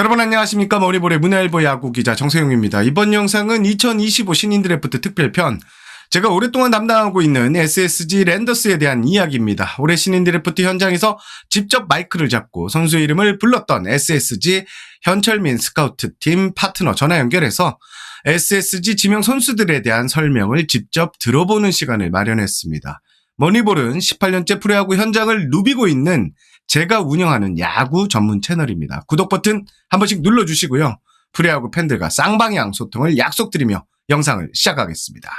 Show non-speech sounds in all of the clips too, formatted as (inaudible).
여러분 안녕하십니까 머리볼의 문화일보 야구 기자 정세용입니다. 이번 영상은 2025 신인 드래프트 특별편 제가 오랫동안 담당하고 있는 SSG 랜더스에 대한 이야기입니다. 올해 신인 드래프트 현장에서 직접 마이크를 잡고 선수의 이름을 불렀던 SSG 현철민 스카우트 팀 파트너 전화 연결해서 SSG 지명 선수들에 대한 설명을 직접 들어보는 시간을 마련했습니다. 머니볼은 18년째 프로야구 현장을 누비고 있는 제가 운영하는 야구 전문 채널입니다. 구독 버튼 한 번씩 눌러주시고요. 프로야구 팬들과 쌍방향 소통을 약속드리며 영상을 시작하겠습니다.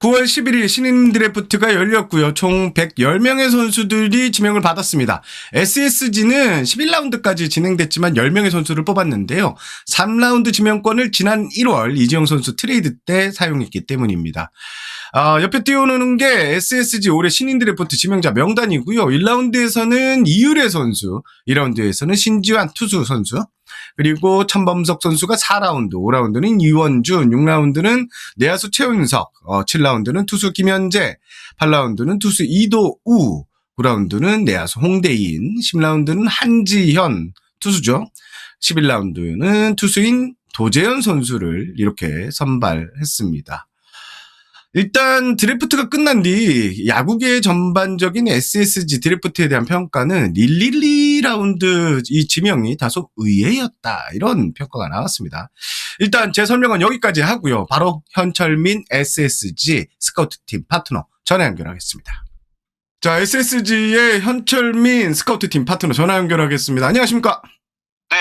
9월 11일 신인 드래프트가 열렸고요. 총 110명의 선수들이 지명을 받았습니다. SSG는 11라운드까지 진행됐지만 10명의 선수를 뽑았는데요. 3라운드 지명권을 지난 1월 이지영 선수 트레이드 때 사용했기 때문입니다. 아, 옆에 띄워놓는 게 SSG 올해 신인 드래프트 지명자 명단이고요. 1라운드에서는 이유래 선수, 2라운드에서는 신지환 투수 선수, 그리고 천범석 선수가 4라운드, 5라운드는 이원준, 6라운드는 내야수 최은석, 어, 7라운드는 투수 김현재, 8라운드는 투수 이도우, 9라운드는 내야수 홍대인, 10라운드는 한지현 투수죠. 11라운드는 투수인 도재현 선수를 이렇게 선발했습니다. 일단 드래프트가 끝난 뒤 야구계의 전반적인 SSG 드래프트에 대한 평가는 112라운드 이 지명이 다소 의외였다 이런 평가가 나왔습니다. 일단 제 설명은 여기까지 하고요. 바로 현철민 SSG 스카우트팀 파트너 전화 연결하겠습니다. 자 SSG의 현철민 스카우트팀 파트너 전화 연결하겠습니다. 안녕하십니까?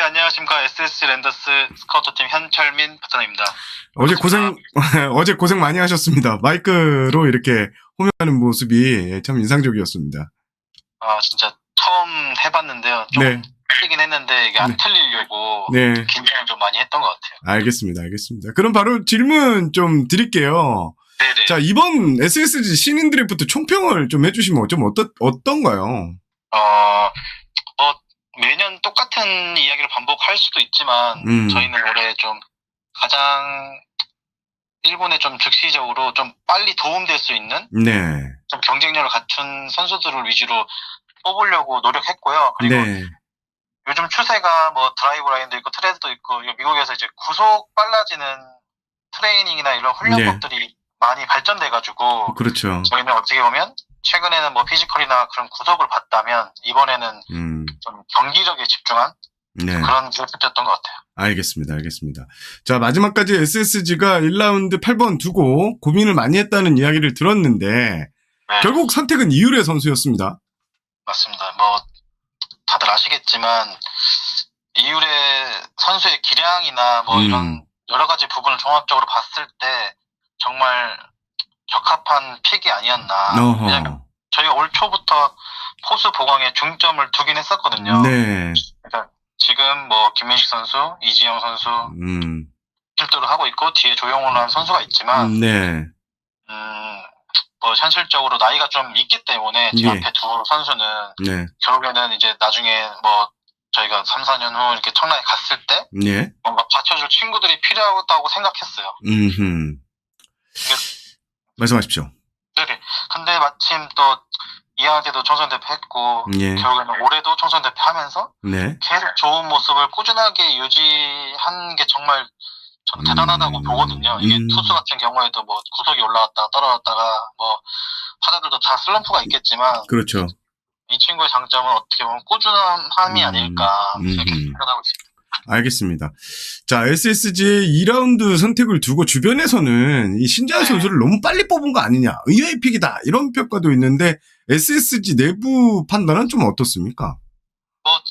네, 안녕하십니까. SS 랜더스 스카우트팀 현철민 파트너입니다. 어제 고생 (laughs) 어제 고생 많이 하셨습니다. 마이크로 이렇게 호명하는 모습이 참 인상적이었습니다. 아, 진짜 처음 해봤는데요. 좀 네. 틀리긴 했는데 이게 안 네. 틀리려고 네. 긴장을 좀 많이 했던 것 같아요. 알겠습니다. 알겠습니다. 그럼 바로 질문 좀 드릴게요. 네네. 자, 이번 SSG 신인 드래프트 총평을 좀 해주시면 좀 어떠, 어떤가요? 어, 뭐, 매년 똑같은 이야기를 반복할 수도 있지만, 음. 저희는 올해 좀 가장 일본에 좀 즉시적으로 좀 빨리 도움될 수 있는 네. 좀 경쟁력을 갖춘 선수들을 위주로 뽑으려고 노력했고요. 그리고 네. 요즘 추세가 뭐 드라이브 라인도 있고 트레드도 있고 미국에서 이제 구속 빨라지는 트레이닝이나 이런 훈련법들이 많이 발전돼가지고 그렇죠. 저희는 어떻게 보면 최근에는 뭐 피지컬이나 그런 구속을 받다면 이번에는 음. 좀 경기력에 집중한 네. 그런 드래프트였던 것 같아요. 알겠습니다. 알겠습니다. 자, 마지막까지 SSG가 1라운드 8번 두고 고민을 많이 했다는 이야기를 들었는데, 네, 결국 선택은 이유래 선수였습니다. 맞습니다. 뭐 다들 아시겠지만 이율의 선수의 기량이나 뭐 음. 이런 여러 가지 부분을 종합적으로 봤을 때 정말 적합한 픽이 아니었나. 왜냐면 어허. 저희가 올 초부터 포수 보강에 중점을 두긴 했었거든요. 네. 지금 뭐 김민식 선수, 이지영 선수 음. 실제로 하고 있고 뒤에 조용훈이라는 선수가 있지만 네. 음, 뭐 현실적으로 나이가 좀 있기 때문에 지금 예. 앞에 두 선수는 네. 결국에는 이제 나중에 뭐 저희가 3, 4년 후 이렇게 청라에 갔을 때 네. 뭔가 받쳐줄 친구들이 필요하다고 생각했어요. 음흠. 말씀하십시오. 네. 근데 마침 또 2학년 때도 청소년 대표 했고 예. 결국에는 올해도 청소년 대표 하면서 네. 계속 좋은 모습을 꾸준하게 유지한 게 정말 저는 음. 대단하다고 보거든요. 이게 음. 투수 같은 경우에도 뭐 구속이 올라갔다가 떨어졌다가 뭐 타자들도 다 슬럼프가 있겠지만 그렇죠. 이 친구의 장점은 어떻게 보면 꾸준함이 음. 아닐까 음. 생각하고 있습니다. 알겠습니다. 자, SSG의 2라운드 선택을 두고 주변에서는 이 신재환 네. 선수를 너무 빨리 뽑은 거 아니냐, 의외의 픽이다, 이런 평가도 있는데, SSG 내부 판단은 좀 어떻습니까? 뭐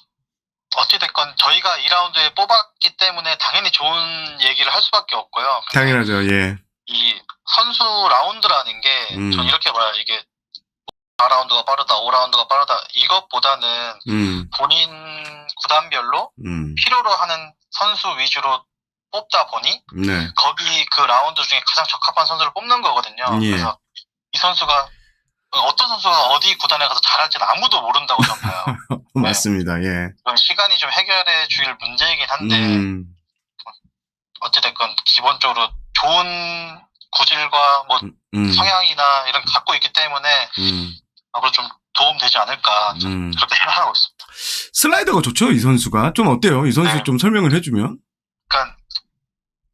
어찌됐건 저희가 2라운드에 뽑았기 때문에 당연히 좋은 얘기를 할 수밖에 없고요. 당연하죠, 예. 이 선수 라운드라는 게 음. 전 이렇게 봐요. 이게 4라운드가 빠르다, 5라운드가 빠르다 이것보다는 음, 본인 구단별로 음, 필요로 하는 선수 위주로 뽑다 보니 네. 거기 그 라운드 중에 가장 적합한 선수를 뽑는 거거든요. 예. 그래서 이 선수가 어떤 선수가 어디 구단에 가서 잘할지는 아무도 모른다고 봐요. (laughs) 맞습니다, 예. 시간이 좀 해결해 줄 문제이긴 한데 음, 어찌됐건 기본적으로 좋은 구질과 뭐 음, 성향이나 이런 거 갖고 있기 때문에 음, 앞으로 좀 도움 되지 않을까 음. 그렇게 생각하고 있습니다. 슬라이더가 좋죠, 이 선수가. 좀 어때요? 이 선수 네. 좀 설명을 해주면? 그러니까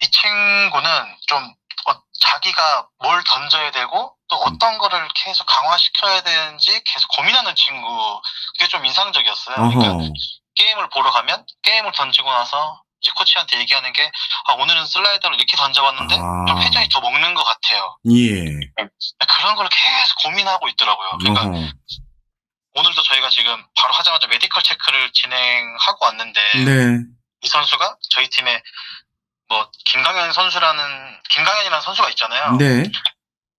이 친구는 좀 어, 자기가 뭘 던져야 되고 또 어떤 거를 계속 강화시켜야 되는지 계속 고민하는 친구 그게 좀 인상적이었어요. 그러니까. 게임을 보러 가면 게임을 던지고 나서 이제 코치한테 얘기하는 게 아, 오늘은 슬라이더를 이렇게 던져봤는데 아. 좀 회전이 더 먹는 것 같아요. 예. 그런 걸 계속 고민하고 있더라고요. 그러니까 어허. 오늘도 저희가 지금 바로 하자마자 메디컬 체크를 진행하고 왔는데 네. 이 선수가 저희 팀에 뭐 김강현 선수라는 김강현이라는 선수가 있잖아요. 네.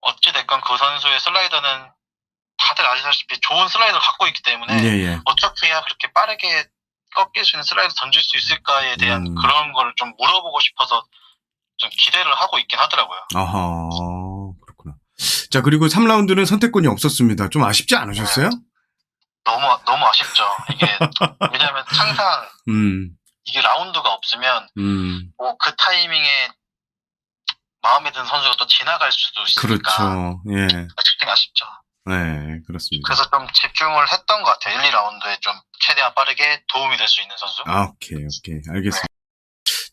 어찌 됐건 그 선수의 슬라이더는 다들 아시다시피 좋은 슬라이더를 갖고 있기 때문에 예, 예. 어떻게 해야 그렇게 빠르게 꺾일 수 있는 슬라이더 던질 수 있을까에 대한 음. 그런 걸좀 물어보고 싶어서 좀 기대를 하고 있긴 하더라고요. 아하. 그렇구나. 자, 그리고 3라운드는 선택권이 없었습니다. 좀 아쉽지 않으셨어요? 너무 너무 아쉽죠. 이게 (laughs) 왜냐하면 항상 음, 이게 라운드가 없으면 음. 뭐그 타이밍에 마음에 든 선수가 또 지나갈 수도 있으니까 그렇죠. 예. 아쉽긴 아쉽죠. 네, 그렇습니다. 그래서 좀 집중을 했던 것 같아요. 1, 2라운드에 좀 최대한 빠르게 도움이 될 수 있는 선수. 아, 오케이, 오케이. 알겠습니다.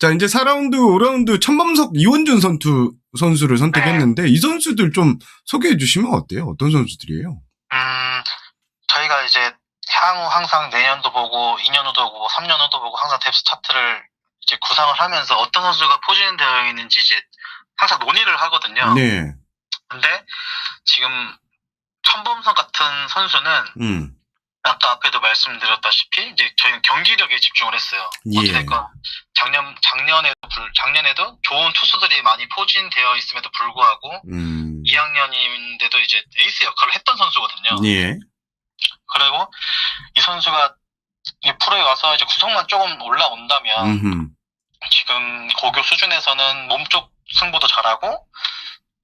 자, 이제 4라운드, 5라운드 천범석, 이원준 선수, 선수를 선택했는데, 이 선수들 좀 소개해 주시면 어때요? 어떤 선수들이에요? 음, 저희가 이제 향후 항상 내년도 보고 2년 후도 보고 3년 후도 보고 항상 뎁스 차트를 이제 구상을 하면서 어떤 선수가 포진되어 있는지 이제 항상 논의를 하거든요. 네. 근데 지금 천범선 같은 선수는 음, 아까 앞에도 말씀드렸다시피 이제 저희는 경기력에 집중을 했어요. 예. 어찌됐건 작년 작년에도 불- 작년에도 좋은 투수들이 많이 포진되어 있음에도 불구하고 음, 2학년인데도 이제 에이스 역할을 했던 선수거든요. 예. 그리고 이 선수가 이 프로에 와서 이제 구성만 조금 올라온다면 음흠. 지금 고교 수준에서는 몸쪽 승부도 잘하고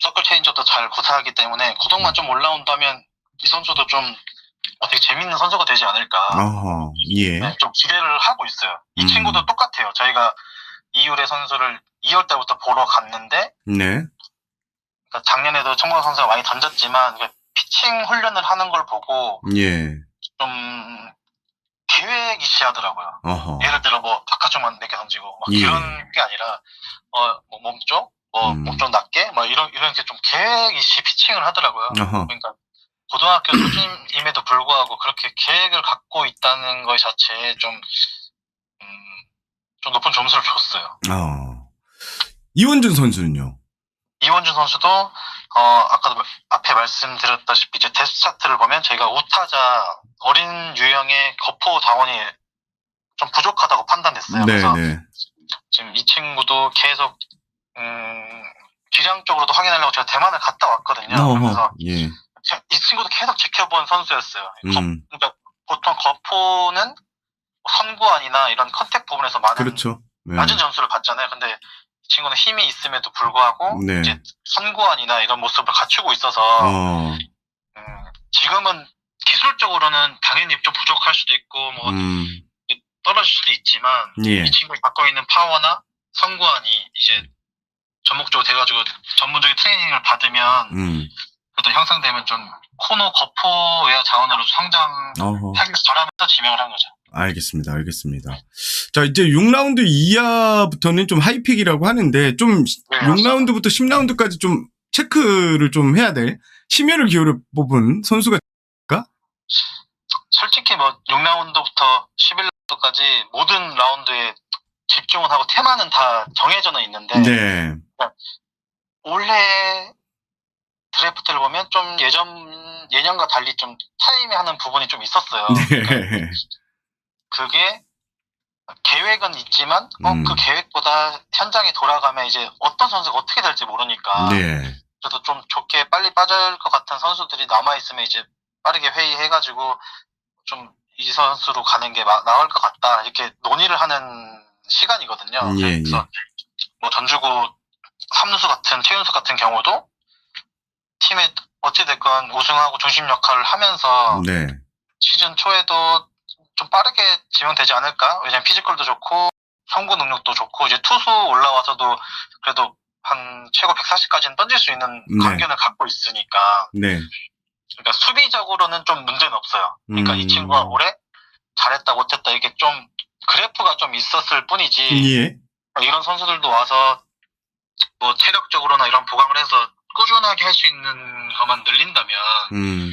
서클 체인저도 잘 구사하기 때문에 구성만 좀 올라온다면 이 선수도 좀 어떻게 재밌는 선수가 되지 않을까 아하, 예. 네, 좀 기대를 하고 있어요. 이 음. 친구도 똑같아요. 저희가 이율의 선수를 2월 때부터 보러 갔는데 네. 그러니까 작년에도 청범 선수가 많이 던졌지만 피칭 훈련을 하는 걸 보고 예. 좀 계획이 시하더라고요. 어허. 예를 들어 뭐 바깥쪽만 내게 던지고 막 예. 이런 게 아니라 어뭐 몸쪽 뭐 음. 몸쪽 낮게 뭐 이런 이런 게 좀 계획 이시 피칭을 하더라고요. 어허. 그러니까 고등학교 수준임에도 불구하고 그렇게 계획을 갖고 있다는 것 자체에 좀, 음, 좀 높은 점수를 (laughs) 줬어요. 어. 이원준 선수는요? 이원준 선수도, 어, 아까도 말- 앞에 말씀드렸다시피 이제 데스 차트를 보면 저희가 우타자 어린 유형의 거포 자원이 좀 부족하다고 판단했어요. 네, 그래서 네. 지금 이 친구도 계속, 음, 기량적으로도 확인하려고 제가 대만을 갔다 왔거든요. 그래서 어허. 예. 제- 이 친구도 계속 지켜본 선수였어요. 거- 음. 그러니까 보통 거포는 선구안이나 이런 컨택 부분에서 많은 그렇죠. 네. 낮은 점수를 받잖아요. 근데 이 친구는 힘이 있음에도 불구하고 네. 이제 선구안이나 이런 모습을 갖추고 있어서 어. 음, 지금은 기술적으로는 당연히 좀 부족할 수도 있고 뭐 음. 떨어질 수도 있지만 예. 이 친구가 갖고 있는 파워나 선구안이 이제 전목적으로 돼가지고 전문적인 트레이닝을 받으면 음. 그래도 향상되면 좀 코너 거포의 자원으로 성장하기. 바라면서 지명을 한 거죠. 알겠습니다. 알겠습니다. 자, 이제 6라운드 이하부터는 좀 하이픽이라고 하는데, 좀 네, 6라운드부터 10라운드까지 좀 체크를 좀 해야 될 심혈을 기울여 뽑은 선수가, 솔직히 뭐 6라운드부터 11라운드까지 모든 라운드에 집중을 하고 테마는 다 정해져는 있는데 네. 올해 드래프트를 보면 좀 예전 예년과 달리 좀 타이밍하는 부분이 좀 있었어요. 네. 그 게 계획은 있지만 어, 음. 그 계획보다 현장에 돌아가면 이제 어떤 선수가 어떻게 될지 모르니까 네. 그래도 좀 좋게 빨리 빠질 것 같은 선수들이 남아 있으면 이제 빠르게 회의해가지고 좀 이 선수로 가는 게 마- 나을 것 같다 이렇게 논의를 하는 시간이거든요. 예, 그래서 뭐 전주고 삼루수 같은 최윤수 같은 경우도 팀에 어찌됐건 우승하고 중심 역할을 하면서 네. 시즌 초에도 좀 빠르게 지명되지 않을까? 왜냐면 피지컬도 좋고 송구 능력도 좋고 이제 투수 올라와서도 그래도 한 최고 140까지는 던질 수 있는 네. 강견을 갖고 있으니까 네. 그러니까 수비적으로는 좀 문제는 없어요. 그러니까 음. 이 친구가 올해 잘했다 못했다 이게 좀 그래프가 좀 있었을 뿐이지 예. 이런 선수들도 와서 뭐 체력적으로나 이런 보강을 해서 꾸준하게 할 수 있는 것만 늘린다면 음.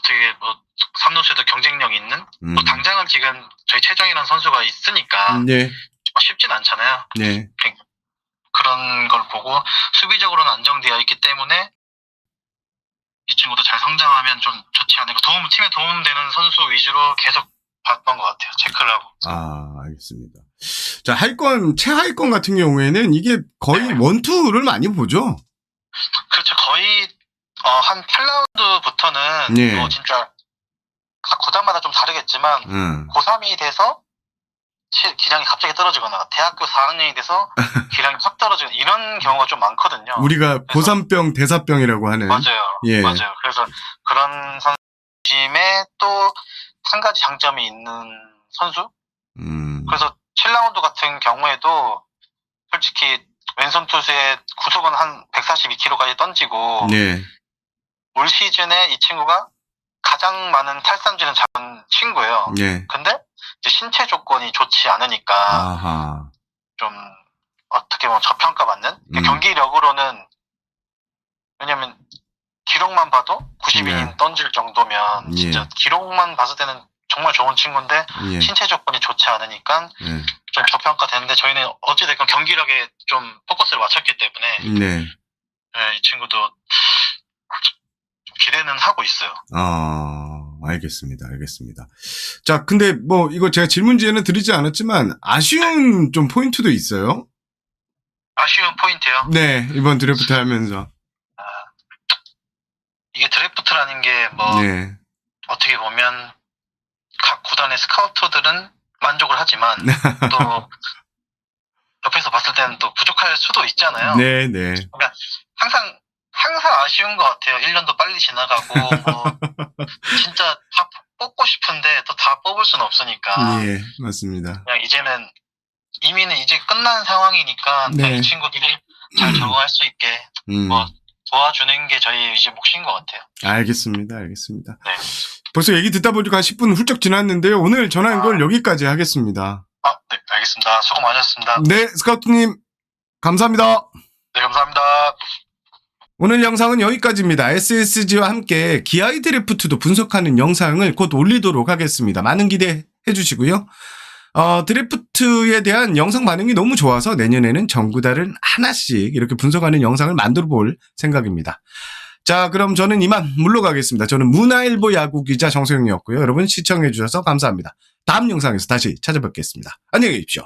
어떻게 뭐 삼루수에도 경쟁력 있는 음. 뭐 당장은 지금 저희 최정이라는 선수가 있으니까 네. 쉽진 않잖아요. 네. 그런 걸 보고 수비적으로는 안정되어 있기 때문에 이 친구도 잘 성장하면 좀 좋지 않을까 도움 팀에 도움되는 선수 위주로 계속 봤던 것 같아요. 체크를 하고. 아, 알겠습니다. 자, 하위권, 최하위권 같은 경우에는 이게 거의 네. 원투를 많이 보죠? 어, 한 8라운드부터는 네. 뭐 진짜 각 구단마다 좀 다르겠지만 응. 고3이 돼서 치- 기량이 갑자기 떨어지거나 대학교 4학년이 돼서 (laughs) 기량이 확 떨어지는 이런 경우가 좀 많거든요. 우리가 고산병, 대사병이라고 하는. 맞아요. 예. 맞아요. 그래서 그런 선수임에 또 한 가지 장점이 있는 선수? 음. 그래서 7라운드 같은 경우에도 솔직히 왼손 투수의 구속은 한 142km까지 던지고 네. 올 시즌에 이 친구가 가장 많은 탈삼진을 잡은 친구예요. 네. 근데 이제 신체 조건이 좋지 않으니까 아하. 좀 어떻게 보면 저평가받는 음. 경기력으로는 왜냐면 기록만 봐도 90이닝 네. 던질 정도면 예. 진짜 기록만 봤을 때는 정말 좋은 친구인데 예. 신체 조건이 좋지 않으니까 예. 좀 저평가되는데 저희는 어찌됐건 경기력에 좀 포커스를 맞췄기 때문에 네. 예, 이 친구도 좀 기대는 하고 있어요. 아, 알겠습니다. 알겠습니다. 자, 근데 뭐 이거 제가 질문지에는 드리지 않았지만 아쉬운 좀 포인트도 있어요. 아쉬운 포인트요. 네, 이번 드래프트 하면서. 이게 드래프트라는 게뭐 네. 어떻게 보면 각 구단의 스카우터들은 만족을 하지만 (laughs) 또 옆에서 봤을 때는 또 부족할 수도 있잖아요. 네, 네. 항상 항상 아쉬운 것 같아요. 1년도 빨리 지나가고 뭐 (laughs) 진짜 다 뽑고 싶은데 또 다 뽑을 수는 없으니까 예, 맞습니다. 그냥 이제는 이미는 이제 끝난 상황이니까 네. 이 친구들이 잘 적응할 수 있게 음. 뭐 도와주는 게 저희 이제 몫인 것 같아요. 알겠습니다. 알겠습니다. 네. 벌써 얘기 듣다 보니까 한 10분 훌쩍 지났는데요. 오늘 전화한 걸 여기까지 하겠습니다. 아, 네, 알겠습니다. 수고 많으셨습니다. 네, 스카우트님, 감사합니다. 네, 감사합니다. 오늘 영상은 여기까지입니다. SSG와 함께 기아이 드래프트도 분석하는 영상을 곧 올리도록 하겠습니다. 많은 기대해 주시고요. 어, 드래프트에 대한 영상 반응이 너무 좋아서 내년에는 전구다를 하나씩 이렇게 분석하는 영상을 만들어 볼 생각입니다. 자, 그럼 저는 이만 물러가겠습니다. 저는 문화일보 야구 기자 정소영이었고요. 여러분 시청해 주셔서 감사합니다. 다음 영상에서 다시 찾아뵙겠습니다. 안녕히 계십시오.